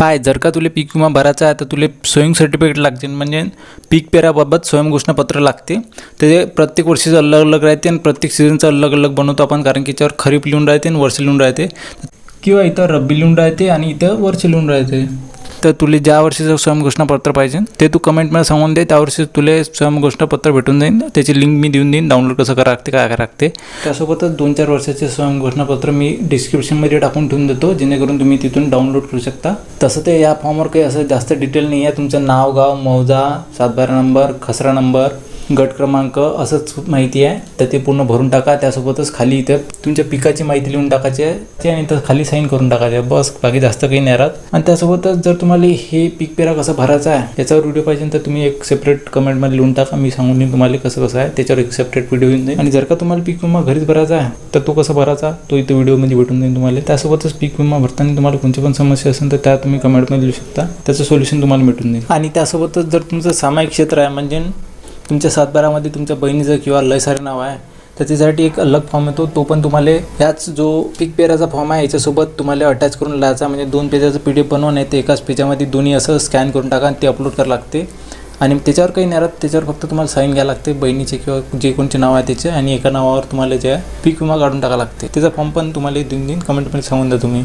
पाय जर का तुला पीक विमा भरायचा आहे तर तुला स्वयं सर्टिफिकेट लागते म्हणजे पीक पेराबाबत स्वयं घोषणापत्र लागते. ते प्रत्येक वर्षीचं अलग अलग राहते आणि प्रत्येक सीझनचं अलग अलग बनवतो आपण कारण की याच्यावर खरीप लिहून राहते आणि वर्ष लिहून राहते. किंवा इथं रब्बी लिहून राहते आणि इथं वर्ष लिहून राहते. तर तुला ज्या वर्षीचं स्वयं घोषणापत्र पाहिजे ते तू कमेंटमध्ये सांगून दे. त्या वर्षी तुला स्वयं घोषणापत्र भेटून जाईल त्याची लिंक मी देऊन देईन. डाउनलोड कसं करा लागते काय करा लागते त्यासोबतच दोन चार वर्षाचे स्वयं घोषणापत्र मी डिस्क्रिप्शनमध्ये टाकून ठेवून देतो जेणेकरून तुम्ही तिथून डाउनलोड करू शकता. तसं ते या फॉर्मवर काही असं जास्त डिटेल नाही आहे तुमचं नाव गाव मौजा सातबारा नंबर खसरा नंबर गट क्रमांक असंच माहिती आहे तर ते पूर्ण भरून टाका. त्यासोबतच खाली इथं तुमच्या पिकाची माहिती लिहून टाकायची आहे. ते आणि इथं खाली साईन करून टाकायचे बस बाकी जास्त काही नाही राहत. आणि त्यासोबतच जर तुम्हाला हे पीक पेरा कसा भरायचा आहे याच्यावर व्हिडिओ पाहिजे तर तुम्ही एक सेपरेट कमेंटमध्ये लिहून टाका. मी सांगून देईन तुम्हाला कसं कसं आहे. त्याच्यावर एक सेपरेट व्हिडिओ येऊन जाईल. आणि जर का तुम्हाला पीक विमा घरीच भरायचा आहे तर तो कसा भरायचा? तो इथे व्हिडिओमध्ये भेटून जाईल तुम्हाला. त्यासोबतच पीक विमा भरताना तुम्हाला कोणती पण समस्या असेल तर त्या तुम्ही कमेंटमध्ये लिहू शकता. त्याचं सोल्युशन तुम्हाला भेटून जाईल. आणि त्यासोबतच जर तुमचं सामायिक क्षेत्र आहे म्हणजे तुमच्या सातबारामध्ये तुमच्या बहिणीचं किंवा लय सारे नाव आहे त्याच्यासाठी एक अलग फॉर्म येतो. तो पण तुम्हाला ह्याच जो पिक पेराचा फॉर्म आहे याच्यासोबत तुम्हाला अटॅच करून लावायचा म्हणजे दोन पेजाचं पी डी एफ बनवून येते. एकाच पेजामध्ये दोन्ही असं स्कॅन करून टाका आणि ते अपलोड करावं लागते. आणि त्याच्यावर काही नाही राहत त्याच्यावर फक्त तुम्हाला साईन घ्यावं लागते बहिणीचे किंवा जे कोणचे नाव आहे त्याचे. आणि एका नावावर तुम्हाला जे आहे पीक विमा काढून टाकावं लागते. त्याचा फॉर्म पण तुम्हाला देऊन देईन कमेंटमध्ये सांगून द्या तुम्ही.